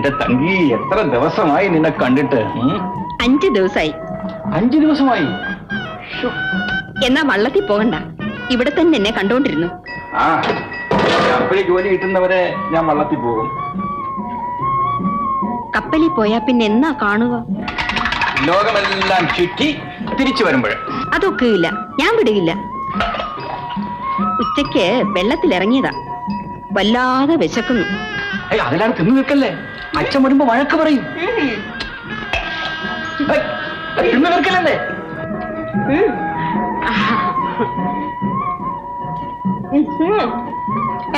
എന്റെ തങ്കി എത്ര ദിവസമായി നിന്നെ കണ്ടിട്ട്? അഞ്ചു ദിവസമായി അഞ്ചു ദിവസമായി. എന്നാ വള്ളത്തിൽ പോകണ്ട. ഇവിടെ തന്നെ എന്നെ കണ്ടോണ്ടിരുന്നു. ആ കപ്പലിൽ ജോലി കിട്ടുന്നവരെ ഞാൻ വള്ളത്തിൽ പോകും. കപ്പലിൽ പോയാ പിന്നെ എന്നാ കാണുക? ലോകമെല്ലാം ചുറ്റി തിരിച്ചു വരുമ്പോൾ അതൊക്കെ ഇല്ല ഞാൻ വിടുകയില്ല. വെള്ളത്തിൽ വെള്ളത്തിലിറങ്ങിയതാ. വല്ലാതെ വിശക്കുന്നു. അതിലാണ് തിന്നു നിൽക്കല്ലേ? അച്ഛൻ വരുമ്പോ വഴക്ക് പറയും. തിന്നു നിൽക്കല്ലേ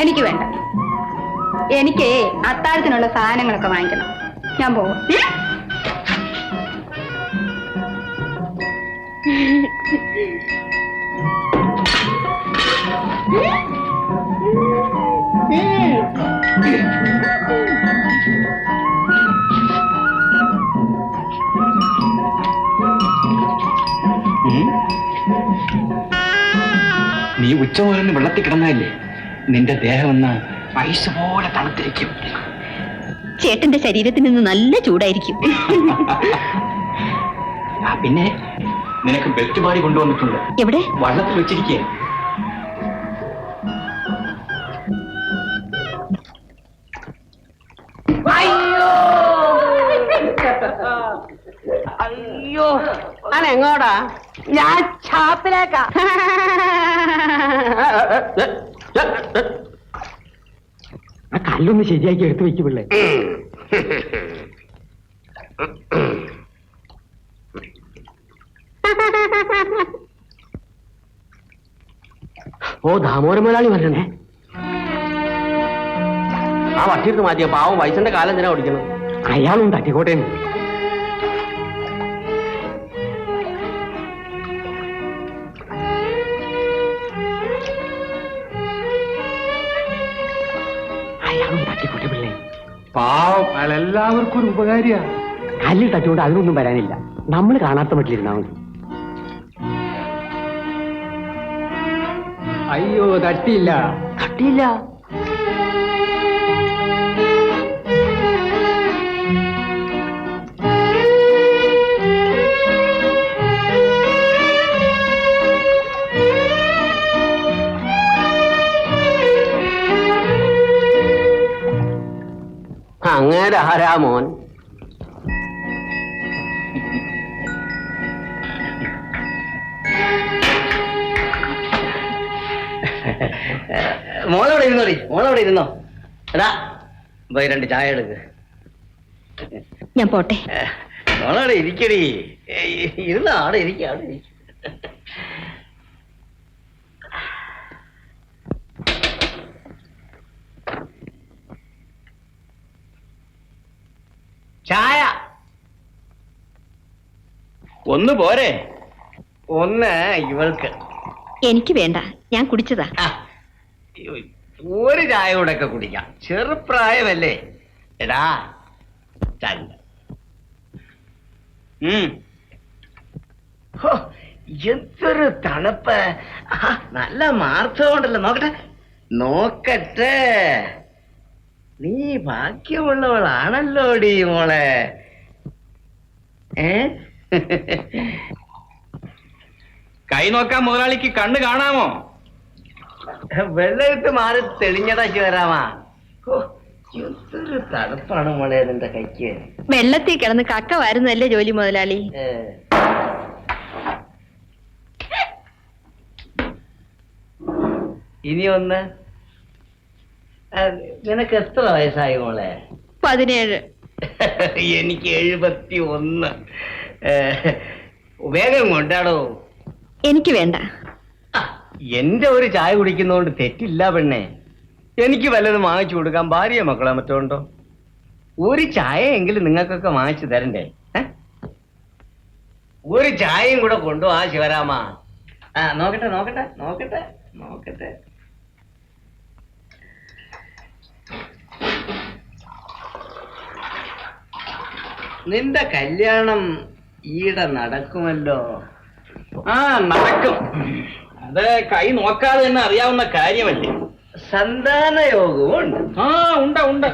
എനിക്ക് വേണ്ട. എനിക്ക് അത്താഴത്തിനുള്ള സാധനങ്ങളൊക്കെ വാങ്ങിക്കണം. ഞാൻ പോകും. ഉച്ചമുതലിന് വെള്ളത്തിൽ കിടന്നതല്ലേ? നിന്റെ ദേഹം ഒന്ന് ഐസ് പോലെ തണുത്തിരിക്കും. ചേട്ടന്റെ ശരീരത്തിൽ നിന്ന് നല്ല ചൂടായിരിക്കും. ആ പിന്നെ നിനക്ക് ബെൽറ്റ് പാടി കൊണ്ടുവന്നിട്ടുണ്ട്. എവിടെ? വള്ളത്തിൽ വെച്ചിരിക്കുക അയ്യോ! എങ്ങോടാ? ഞാൻ ഷാപ്പിലേക്കാ ആ കല്ലൊന്ന് ശരിയാക്കി എടുത്തു വെക്ക് പിള്ളേ. ഓ ദാമോദര മുതലാളി വരണേ. ആ വട്ടിയെടുത്ത് മാറ്റിയ പാവം വയസ്സിന്റെ കാലം എന്തിനാ ഓടിക്കണം അയാളും തട്ടിക്കോട്ടെ പാവം. അയാൾ എല്ലാവർക്കും ഒരു ഉപകാരിയാ കല്ലിൽ തട്ടിക്കൊണ്ട് അതിനൊന്നും വരാനില്ല. നമ്മൾ കാണാത്ത മട്ടിലിരുന്നാ മതി. അയ്യോ തട്ടിയില്ല. തട്ടിയില്ല? അങ്ങനെ ആരാ മോൻ? മോളവിടെ ഇരുന്നോടി മോളവിടെ ഇരുന്നോ? എടാ പോയി രണ്ട് ചായ എടുക്ക്. ഞാൻ പോട്ടെ. മോളവിടെ ഇരിക്കടി. ഇരുന്ന ഇരുന്നോ? അവിടെ ഇരിക്ക അവിടെ ഇരിക്ക ചായ ഒന്ന് പോരെ. ഒന്ന് ഇവൾക്ക്. എനിക്ക് വേണ്ട. ഞാൻ കുടിച്ചതാ. ആ, ഒരു ചായ കൂടെ ഒക്കെ കുടിക്കാം. ചെറുപ്രായമല്ലേ? എടാ ചല്ല ഉം. ഹോ, എന്തൊരു തണുപ്പ്. ആ, നല്ല മാർത്തമുണ്ടല്ലോ നോക്കട്ടെ. നോക്കട്ടെ. നീ ഭാഗ്യമുള്ളവളാണല്ലോടി മോളെ. ഏ? കൈ നോക്കാൻ മുതലാളിക്ക് കണ്ണ് കാണാമോ? വെള്ളയിട്ട് മാറി തെളിഞ്ഞടാ ശിവരാമാ. എന്തൊരു തണുപ്പാണ് മോളെ അതിന്റെ കൈക്ക്. വെള്ളത്തിൽ കിടന്ന് കക്ക വരുന്നല്ലേ ജോലി മുതലാളി? ഇനി ഒന്ന് നിനക്ക് എത്ര വയസ്സായി മോളെ? പതിനേഴ്. എനിക്ക് എഴുപത്തി ഒന്ന് വേഗം കൊണ്ടാടോ. എനിക്ക് വേണ്ട. എന്റെ ഒരു ചായ കുടിക്കുന്നതുകൊണ്ട് തെറ്റില്ല പെണ്ണെ. എനിക്ക് വല്ലതും വാങ്ങിച്ചു കൊടുക്കാൻ ഭാര്യ മക്കളെ മറ്റോണ്ടോ ഒരു ചായ എങ്കിലും നിങ്ങൾക്കൊക്കെ വാങ്ങിച്ചു തരണ്ടേ? ഒരു ചായയും കൂടെ കൊണ്ടുപോവാ ശിവരാമ. ആ നോക്കട്ടെ നോക്കട്ടെ നോക്കട്ടെ നോക്കട്ടെ. നിന്റെ കല്യാണം ഈടെ നടക്കുമല്ലോ. ആ നടക്കും. അത് കൈ നോക്കാതെ തന്നെ അറിയാവുന്ന കാര്യമല്ലേ? സന്താന യോഗവും ഉണ്ട്. ആ ഉണ്ട് ഉണ്ട്.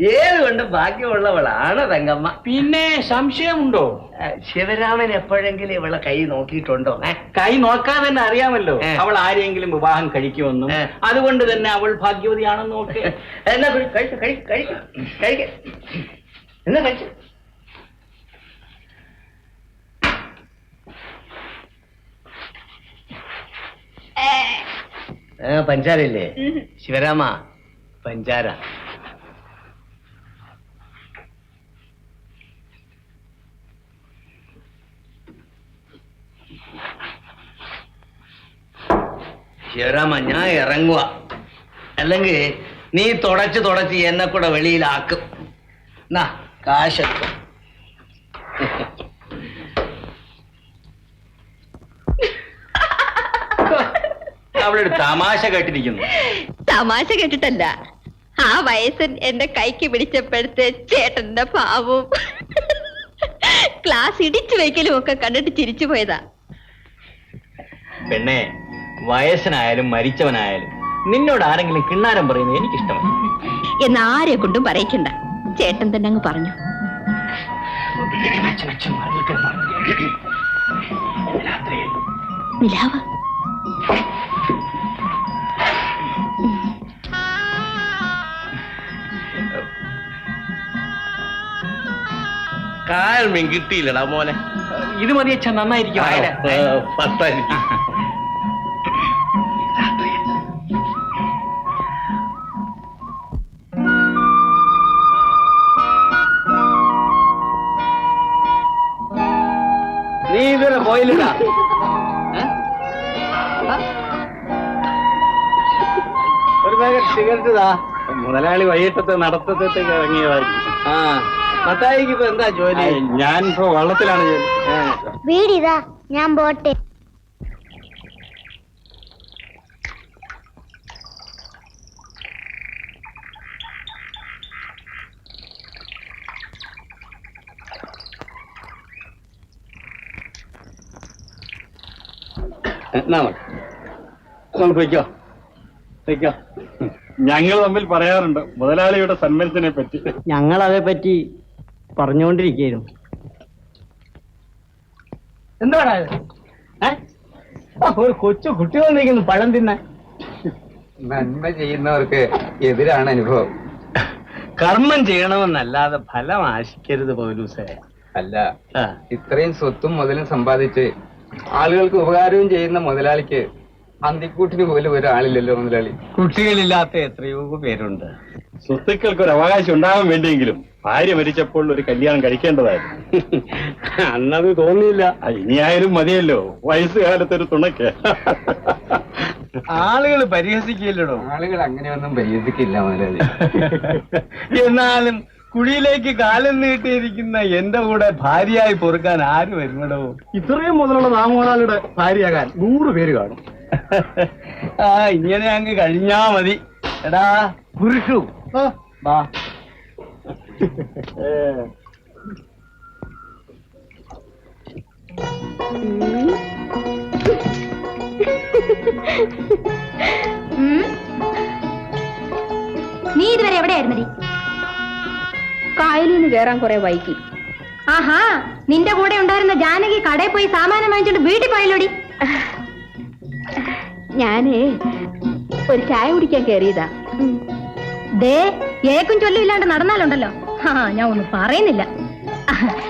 ഏത് കൊണ്ട് ബാക്കിയുള്ളവളാണ് തങ്കമ്മ? പിന്നെ സംശയമുണ്ടോ? ശിവരാമൻ എപ്പോഴെങ്കിലും ഇവളെ കൈ നോക്കിയിട്ടുണ്ടോ? കൈ നോക്കാതെ തന്നെ അറിയാമല്ലോ. അവൾ ആരെങ്കിലും വിവാഹം കഴിക്കുമെന്നും. അതുകൊണ്ട് തന്നെ അവൾ ഭാഗ്യവതിയാണെന്ന് നോക്കി എന്നാ കഴിച്ചു കഴിച്ചു കഴിച്ചു കഴിക്കും കഴിക്ക്. എന്നാ കഴിച്ചു? പഞ്ചാരയില്ലേ? ശിവരാമ പഞ്ചാര. ശിവരാമ ഞാൻ ഇറങ്ങുക അല്ലെങ്കിൽ നീ തുടച്ച് തുടച്ച് എന്നെ കൂടെ വെളിയിലാക്കും. നാ കാശെത്തും അവളൊരു തമാശ കേട്ടിരിക്കുന്നു. തമാശ കേട്ടിട്ടല്ല. ആ വയസ്സൻ എന്റെ കൈക്ക് പിടിച്ചപ്പോഴത്തെ ചേട്ടന്റെ പാവം ക്ലാസ് ഇടിച്ചു വയ്ക്കലും ഒക്കെ കണ്ടിട്ട് ചിരിച്ചു പോയതാ. പെണ്ണേ വയസ്സനായാലും മരിച്ചവനായാലും നിന്നോട് ആരെങ്കിലും കിണ്ണാരം പറയുന്നത് എനിക്കിഷ്ടമല്ല. എന്ന് ആരെ കൊണ്ടും പറയിക്കണ്ട. ചേട്ടൻ തന്നെ അങ്ങ് പറഞ്ഞു. നിലാവ് കാൽ മീൻ കിട്ടിയില്ലടാ മോനെ. ഇത് മതി അച്ഛൻ നന്നായിരിക്കും. ആയിരം. പത്തായിരിക്കും. നീ ഇതുവരെ പോയില്ലടാ. ഒരു പാക്കറ്റ് സിഗരറ്റ് താ മുതലാളി വൈകിട്ടത്തെ നടത്തത്തേക്ക് ഇറങ്ങിയതായിരിക്കും. ആ. മത്തായിക്ക് ഇപ്പൊ എന്താ ജോലി? ഞാൻ ഇപ്പൊ വള്ളത്തിലാണ് ജോലി. വീടിതാ ഞാൻ പോട്ടെ. എന്നാ മതി. നമുക്ക് വയ്ക്കോ വയ്ക്കോ ഞങ്ങൾ തമ്മിൽ പറയാറുണ്ട് മുതലാളിയുടെ സന്മനത്തിനെ പറ്റി ഞങ്ങൾ അതേപ്പറ്റി പറഞ്ഞുകൊണ്ടിരിക്കുന്നു എന്താണ് ഒരു കൊച്ചു കുട്ടി വന്നിരിക്കുന്നു പഴം തിന്നാൻ. നന്മ ചെയ്യുന്നവർക്ക് എതിരാണ് അനുഭവം. കർമ്മം ചെയ്യണമെന്നല്ലാതെ ഫലം ആശിക്കരുത് പൗലൂസേ. അല്ല ഇത്രയും സ്വത്തും മുതലും സമ്പാദിച്ച് ആളുകൾക്ക് ഉപകാരവും ചെയ്യുന്ന മുതലാളിക്ക് അന്തിക്കൂട്ടിന് പോലും ഒരാളില്ലല്ലോ മുതലാളി. കുട്ടികളില്ലാത്ത എത്രയോ പേരുണ്ട്. സ്വത്തുക്കൾക്ക് ഒരു അവകാശം ഉണ്ടാകാൻ വേണ്ടിയെങ്കിലും ഭാര്യ മരിച്ചപ്പോൾ ഒരു കല്യാണം കഴിക്കേണ്ടതായിരുന്നു. അന്നത് തോന്നിയില്ല. ഇനിയായാലും മതിയല്ലോ. വയസ്സുകാലത്തൊരു തുണയ്ക്ക് ആളുകൾ പരിഹസിക്കില്ലടോ. ആളുകൾ അങ്ങനെ ഒന്നും പരിഹസിക്കില്ല എന്നാലും കുഴിയിലേക്ക് കാലം നീട്ടിയിരിക്കുന്ന എന്റെ കൂടെ ഭാര്യയായി പൊറുക്കാൻ ആര് വരുന്നടോ? ഇത്രയും മുതലുള്ള നാമോദാളിയുടെ ഭാര്യയാകാൻ നൂറ് പേര് കാണും. ആ ഇങ്ങനെ അങ്ങ് കഴിഞ്ഞാ മതി. എടാ പുരുഷു. വാ. നീ ഇതുവരെ എവിടെയായിരുന്നടി? കായലിൽ നിന്ന് കയറാൻ കുറെ വൈകി. ആഹാ നിന്റെ കൂടെ ഉണ്ടായിരുന്ന ജാനകി കടയിൽ പോയി സാമാനം വാങ്ങിച്ചോണ്ട് വീട്ടിൽ പോയല്ലോടി? ഞാനേ ഒരു ചായ കുടിക്കാൻ കയറിയതാ ദേ ഏക്കും ചൊല്ലും ഇല്ലാണ്ട് നടന്നാലുണ്ടല്ലോ. ആ ഞാൻ ഒന്നും പറയുന്നില്ല.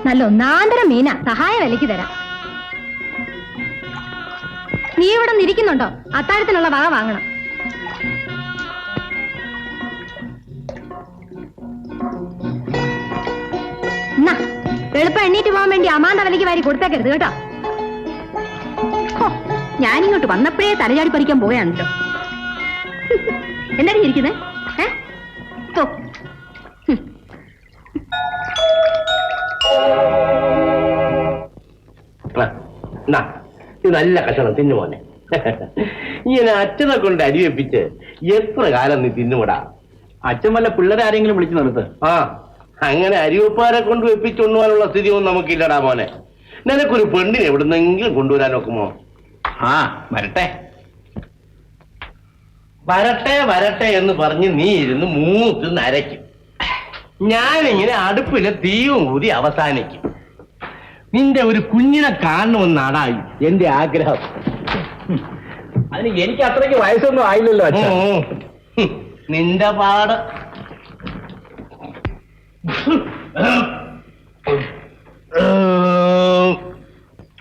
നല്ല ഒന്നാന്തരം മീന. സഹായ വിലക്ക് തരാം. നീ ഇവിടെ നിരിക്കുന്നുണ്ടോ അത്താഴത്തിനുള്ള വക വാങ്ങണം. എളുപ്പം എണ്ണീറ്റ് പോകാൻ വേണ്ടി അമാന്ത വിലക്ക് വാരി കൊടുത്തേക്കരുത് കേട്ടോ. ഞാനിങ്ങോട്ട് വന്നപ്പോഴേ തലചാടി പറിക്കാൻ പോവുകയാണല്ലോ. എന്താണ് ഇരിക്കുന്നത് ഇത് നല്ല കഷണം തിന്നുമോനെ ഇങ്ങനെ അച്ഛനെ കൊണ്ട് അരിവെപ്പിച്ച് എത്ര കാലം നീ തിന്നുകൂടാ അച്ഛൻ വല്ല പിള്ളേരെ ആരെങ്കിലും വിളിച്ചു നിർത്ത് ആ അങ്ങനെ അരിവെപ്പാരെ കൊണ്ട് വെപ്പിച്ചുണ്ണുവാനുള്ള സ്ഥിതിയൊന്നും നമുക്കില്ലടാ മോനെ. നിനക്കൊരു പെണ്ണിനെ എവിടുന്നെങ്കിലും കൊണ്ടുവരാൻ നോക്കുമോ ആ വരട്ടെ. വരട്ടെ വരട്ടെ എന്ന് പറഞ്ഞ് നീ ഇരുന്ന് മൂത്ത് നരയ്ക്കും. ഞാനിങ്ങനെ അടുപ്പിലെ ദീവും കൂടി അവസാനിക്കും. നിന്റെ ഒരു കുഞ്ഞിനെ കാണണമെന്നാടാ എന്റെ ആഗ്രഹം. അതിന് എനിക്ക് അത്രയ്ക്ക് വയസ്സൊന്നും ആയില്ലല്ലോ. നിന്റെ പാട്.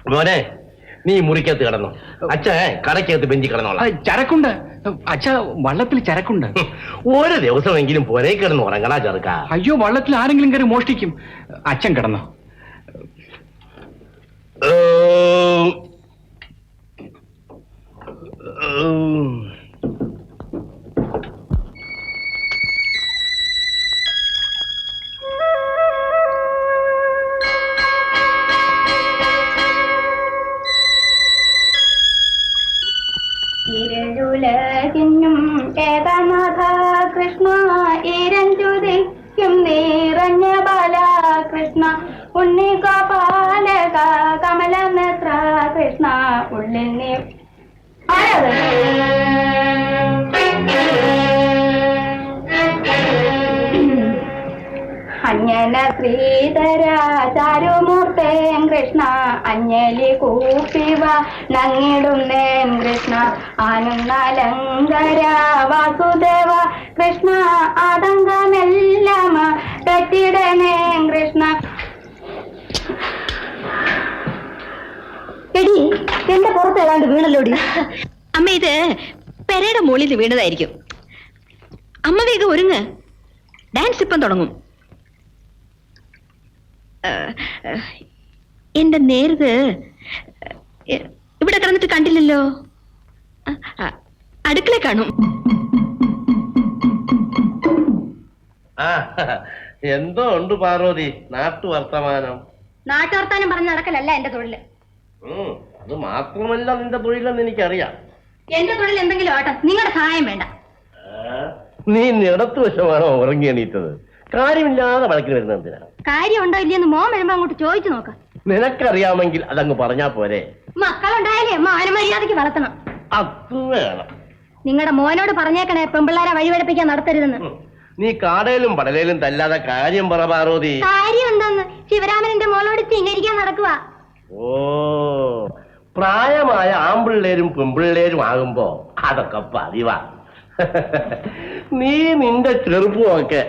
മോനെ നീ മുറിക്കകത്ത് കിടന്നു. അച്ഛ കടക്കകത്ത് ബെഞ്ചി കിടന്നോളാം. ചരക്കുണ്ട്. അച്ഛ വള്ളത്തിൽ ചരക്കുണ്ട്. ഓരോ ദിവസമെങ്കിലും പുരേ കിടന്ന് ഉറങ്ങടാ ചെറുക്ക. അയ്യോ വള്ളത്തിൽ ആരെങ്കിലും കയറി മോഷ്ടിക്കും. അച്ഛൻ കിടന്നോ. ഇരുളുലകിന്നും കേതനാഥ കൃഷ്ണ ഇരഞ്ചുതിക്കും നിറഞ്ഞ ബാലകൃഷ്ണ ഉണ്ണി ഗോപാലക കമലനേത്ര കൃഷ്ണ ഉള്ളിൽ നീ? അഞ്ജന ചാരുമൂർത്തേൻ കൃഷ്ണ അഞ്ഞലി കൂപ്പിവ നങ്ങിടുന്നേൻ കൃഷ്ണ. ആനന്ദലങ്കര വാസുദേവ കൃഷ്ണ ആതങ്കമെല്ലാം തെറ്റിടനേൻ കൃഷ്ണ. എടി എന്റെ പുറത്ത് ഏതാണ്ട് വീണല്ലോടി? അമ്മ ഇത് പെരയുടെ മുകളിൽ വീണതായിരിക്കും. അമ്മ വേഗം ഒരുങ്ങ്. ഡാൻസ് ഇപ്പം തുടങ്ങും. എന്റെ നേരത് ഇവിടെ കിടന്നിട്ട് കണ്ടില്ലല്ലോ. അടുക്കള കാണും. ആ എന്തോ ഉണ്ട് പാർവതി നാട്ടു വർത്തമാനം. നാട്ടു വർത്തമാനം പറഞ്ഞ് നടക്കലല്ല എന്റെ തൊഴിൽ. അത് മാത്രമല്ല നിന്റെ തൊഴിലെന്ന് എനിക്കറിയാം. എന്റെ തൊഴിൽ എന്തെങ്കിലും ആട്ടെ നിങ്ങളുടെ സഹായം വേണ്ട. നീ നിടത്തു വശമാണോ ഉറങ്ങി എണീറ്റത്? കാര്യമില്ലാതെ വഴക്കിൽ വരുന്നത് എന്തിനാ? കാര്യം ഉണ്ടോ ഇല്ലയെന്ന് മോൻ വരുമ്പോ അങ്ങോട്ട് ചോദിച്ചു നോക്കാം. നിനക്കറിയാമെങ്കിൽ അതങ്ങ് പറഞ്ഞാ പോരെ. മക്കളുണ്ടായാലേ മാനമര്യാദക്ക് വളർത്തണം. അത് വേണം. നിങ്ങളുടെ മോനോട് പറഞ്ഞേക്കണേ പെമ്പിള്ളാരെ വഴിപഠിപ്പിക്കാൻ നടത്തരുതെന്ന്. നീ കാടയിലും പടലയിലും തല്ലാതെ കാര്യം പറ പാർവതി. കാര്യം എന്താന്ന് ശിവരാമനന്റെ മോളോട് ചിങ്ങരിക്കാൻ നടക്കുക ഓ പ്രായമായ ആമ്പിള്ളേരും പെമ്പിള്ളേരും ആകുമ്പോ അതൊക്കെ പതിവാ. നീ നിന്റെ ചെറുപ്പമൊക്കെ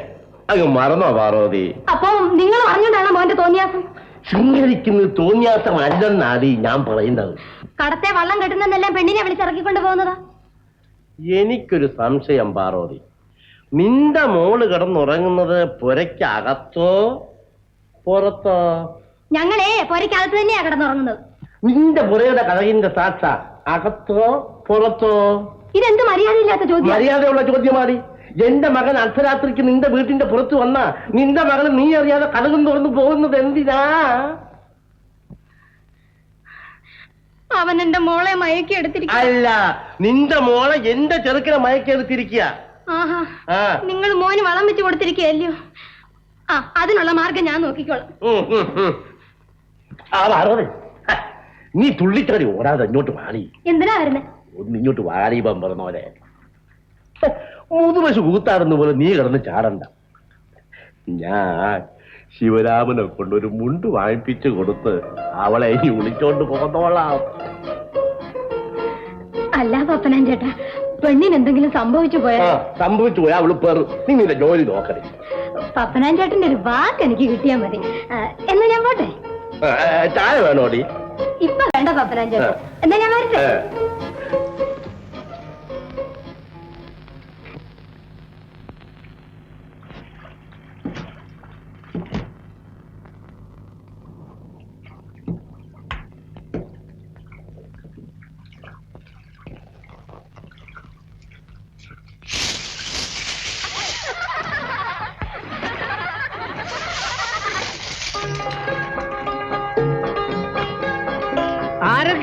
അങ്ങ് മറന്നോ പാർവതി. അപ്പൊ നിങ്ങൾ പറഞ്ഞോണ്ടാണ് മോന്റെ തോന്നിയാസം? ശൃംഗരിക്കുന്നത് തോന്നിയാസമല്ലെന്നാടി ഞാൻ പറയുന്നത്. കടത്തെ വള്ളം കെട്ടുന്നെല്ലാം പെണ്ണിനെ വിളിച്ചിറക്കിക്കൊണ്ട് പോകുന്നതാ? എനിക്കൊരു സംശയം പാറോതി നിന്റെ മോൾ കിടന്നുറങ്ങുന്നത് പുരയ്ക്കകത്തോ പുറത്തോ? ഞങ്ങളെ പുരയ്ക്കകത്ത് തന്നെയാ കിടന്നുറങ്ങുന്നത്. നിന്റെ പുരയുടെ കഥകിന്റെ സാക്ഷ അകത്തോ പുറത്തോ? ഇതെന്ത് മര്യാദയില്ലാത്ത ചോദ്യം? മര്യാദയുള്ള ചോദ്യമാടി. എന്റെ മകൻ അർദ്ധരാത്രിക്ക് നിന്റെ വീട്ടിന്റെ പുറത്ത് വന്ന നിന്റെ മകൾ നീ അറിയാതെ കടകും തുറന്നു പോകുന്നത് എന്തിനാ? അവൻ എന്റെ മോളെ മയക്കി എടുത്തിരിക്കും അല്ല നിന്റെ മോളെ എന്റെ ചെറുക്കിനെ മയക്കിയെടുത്തിരിക്കുക നിങ്ങൾ മോന് വളം വെച്ച് കൊടുത്തിരിക്കുകയല്ലയോ? ആ അതിനുള്ള മാർഗം ഞാൻ നോക്കിക്കോളാം. നീ തുള്ളിച്ചാടി ഓടാതെ ഇങ്ങോട്ട് വാടി. എന്തിനാ വരുന്നേ? ഒന്ന് ഇങ്ങോട്ട് വാടി പറഞ്ഞോലെ മുതുപശു കൂത്താടുന്ന പോലെ നീ കിടന്ന് ചാടണ്ട. ഞാൻ ശിവരാമനെ കൊണ്ടൊരു മുണ്ട് വാങ്ങിപ്പിച്ചു കൊടുത്ത് അവളെ ഇനി വിളിച്ചോണ്ട് പോന്നോളാം അല്ല പപ്പനാൻ ചേട്ടാ പെണ്ണിന് എന്തെങ്കിലും സംഭവിച്ചു ആ സംഭവിച്ചു പോയാ അവൾ പേർ നീ നിന്റെ ജോലി നോക്കണേ പപ്പനാൻ ചേട്ടന്റെ ഒരു വാക്ക് എനിക്ക് കിട്ടിയാ മതി. ആ, എന്നാ ഞാൻ പോട്ടെ? ചായ വേണോടി ഇപ്പൊ വേണ്ട പപ്പനാൻ ചേട്ടൻ എന്നാ ഞാൻ വരട്ടെ? ഏ.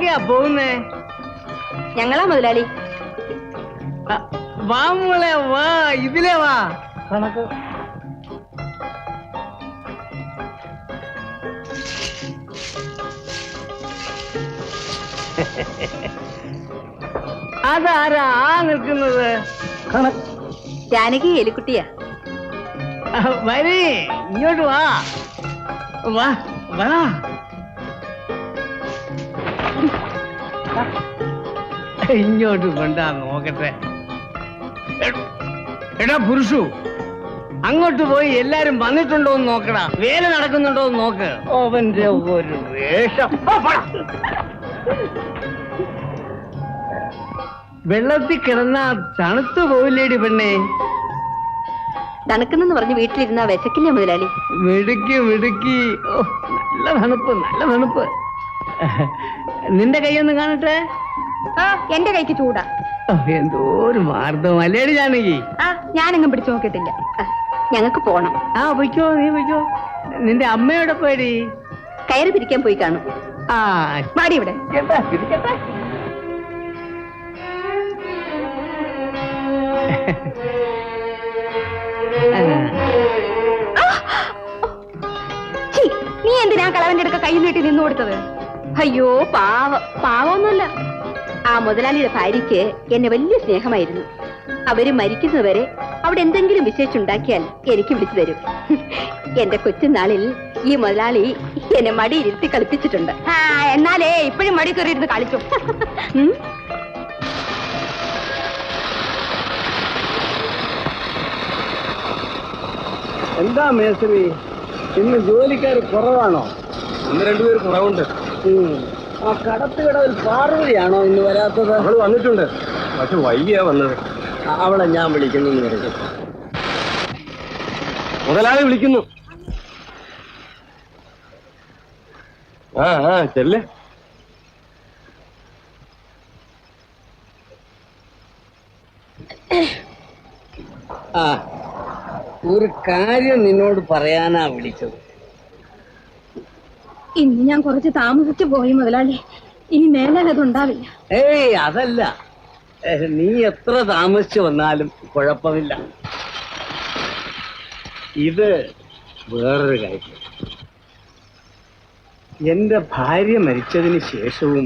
ആരൊക്കെയാ പോകുന്നേ? ഞങ്ങളാ മുതലാളി. വാ മോളെ വാ ഇതിലേ വാ. അതാരാ ആ നിൽക്കുന്നത്? ജാനകി എലിക്കുട്ടിയാ. വരേ ഇങ്ങോട്ട് വാ. വാ വാ. ഇങ്ങോട്ട് കൊണ്ടാ നോക്കട്ടെ. എടാ പുരുഷു അങ്ങോട്ട് പോയി എല്ലാരും വന്നിട്ടുണ്ടോ എന്ന് നോക്കടാ. വേല നടക്കുന്നുണ്ടോ എന്ന് നോക്ക്. അവന്റെ ഒരു വേഷം. വെള്ളത്തിൽ കിടന്ന തണുത്തു പോവില്ലേടി പെണ്ണെ. തണുക്കുന്നെന്ന് പറഞ്ഞ് വീട്ടിലിരുന്ന വിശക്കില്ല മുതലാളി? മിടുക്കി മിടുക്കി ഓ നല്ല തണുപ്പ് നല്ല തണുപ്പ്. നിന്റെ കൈയൊന്ന് കാണട്ടെ. ആ എന്റെ കൈക്ക് ചൂടാ. ഓ, എന്തോ ഒരു മാർദ്ദം അല്ലേടി ജാനകി? ആ ഞാനെങ്ങും പിടിച്ചു നോക്കിയിട്ടില്ല. ഞങ്ങക്ക് പോണം. ആ പൊയ്ക്കോ നീ പൊയ്ക്കോ. നിന്റെ അമ്മയോടെ പോയടി. കയറി പിരിക്കാൻ പോയി കാണും. ആ. മാടി ഇവിടെ. ഇരിക്കട്ടെ, ഇരിക്കട്ടെ. ആ. ഛീ, നീ എന്തിനാ കളവന്റെ അടുക്ക കൈ നീട്ടി നിന്നു കൊടുത്തത്? അയ്യോ പാവ. പാവമൊന്നുമല്ല. ആ മുതലാളിയുടെ ഭാര്യയ്ക്ക് എന്നെ വലിയ സ്നേഹമായിരുന്നു. അവർ മരിക്കുന്നവരെ അവിടെ എന്തെങ്കിലും വിശേഷിച്ചുണ്ടാക്കിയാൽ എനിക്ക് വിളിച്ചു തരും. എന്റെ കൊച്ചുനാളിൽ ഈ മുതലാളി എന്നെ മടിയിരുത്തി കളിപ്പിച്ചിട്ടുണ്ട്. ആ എന്നാലേ ഇപ്പോഴും മടി കയറിയിരുന്ന് കളിച്ചു? എന്താ മേസ്ത്രി? ഇന്ന് ജോലിക്കാർ കുറവാണോ? ഒന്ന് രണ്ടുപേർ കുറവുണ്ട്. ആ കടത്തുകടവിൽ പാർവതിയാണോ ഇന്ന് വരാത്തത്? അവൾ വന്നിട്ടുണ്ട്. പക്ഷെ വൈകിയാ വന്നത്. അവളെ ഞാൻ വിളിക്കുന്നു മുതലാളി വിളിക്കുന്നു. ആ ആ ചെല്ലേ. ആ ഒരു കാര്യം നിന്നോട് പറയാനാ വിളിച്ചത്. ഇന്ന് ഞാൻ കുറച്ച് താമസിച്ചു പോയി മുതലാളി. ഇനി മേലാൽ അതുണ്ടാവില്ല ഏയ് അതല്ല. നീ എത്ര താമസിച്ചു വന്നാലും കുഴപ്പമില്ല. ഇത് വേറൊരു കാര്യം. എന്റെ ഭാര്യ മരിച്ചതിന് ശേഷവും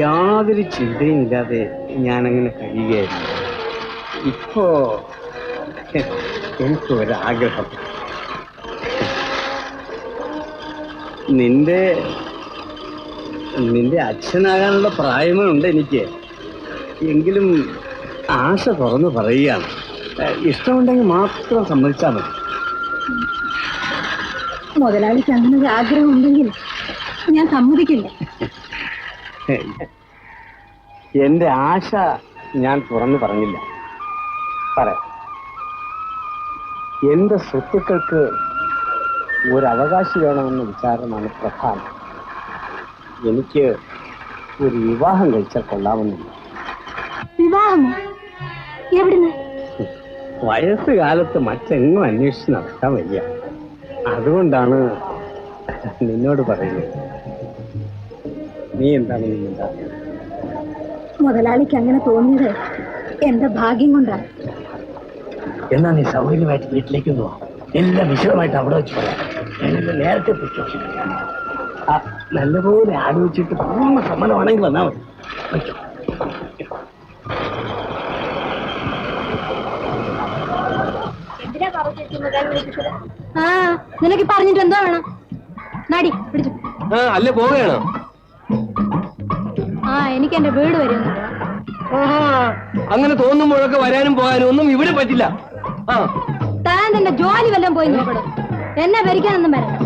യാതൊരു ചിന്തയും ഇല്ലാതെ ഞാനങ്ങനെ കഴിയുകയായിരുന്നു. ഇപ്പോ എനിക്കൊരാഗ്രഹം. നിന്റെ നിന്റെ അച്ഛനാകാനുള്ള പ്രായമേ ഉണ്ട് എനിക്ക്. എങ്കിലും ആശ തുറന്നു പറയുകയാണ്. ഇഷ്ടമുണ്ടെങ്കിൽ മാത്രം സമ്മതിച്ചാൽ മതി. മുതലാളിക്ക് അങ്ങനെ ഒരു ആഗ്രഹം ഉണ്ടെങ്കിൽ ഞാൻ സമ്മതിക്കില്ല. എന്റെ ആശ ഞാൻ തുറന്നു പറഞ്ഞില്ല. പറയാം എന്റെ സ്വത്തുക്കൾക്ക് ഒരു അവകാശി വേണമെന്ന വിചാരമാണ് പ്രധാനം. എനിക്ക് ഒരു വിവാഹം കഴിച്ചാൽ കൊള്ളാമെന്നില്ല. വിവാഹമോ? എവിടുന്ന്? വയസ്സുകാലത്ത് മറ്റെങ്ങും അന്വേഷിച്ച് നടക്കാൻ വയ്യ. അതുകൊണ്ടാണ് നിന്നോട് പറയുന്നത്. നീ എന്താണ് മുതലാളിക്ക് അങ്ങനെ തോന്നിയത് എന്റെ ഭാഗ്യം കൊണ്ടാണ് എന്നാ നീ സൗകര്യമായിട്ട് വീട്ടിലേക്ക് പോവാം എല്ലാം വിശദമായിട്ട് അവിടെ വെച്ച് പറയാം. ഞാനിത് നേരത്തെ ആ നല്ലപോലെ ആലോചിച്ചിട്ട് പൂർണ സമ്മതമാണെങ്കിൽ വന്നാൽ മതി. വയ്ക്കോ. ആ നിനക്ക് പറഞ്ഞിട്ട് എന്തോ വേണം. നാടി പിടിച്ചു. ആ അല്ല പോവുകയാണോ? ആ എനിക്ക് എന്റെ വീട് വരുന്നു അങ്ങനെ തോന്നുമ്പോഴൊക്കെ വരാനും പോകാനും ഒന്നും ഇവിടെ പറ്റില്ല. ആ. താൻ തന്റെ ജോലി വല്ലതും പോയി നോക്കണം? എന്നെ ഭരിക്കാനൊന്നും വരണ്ട.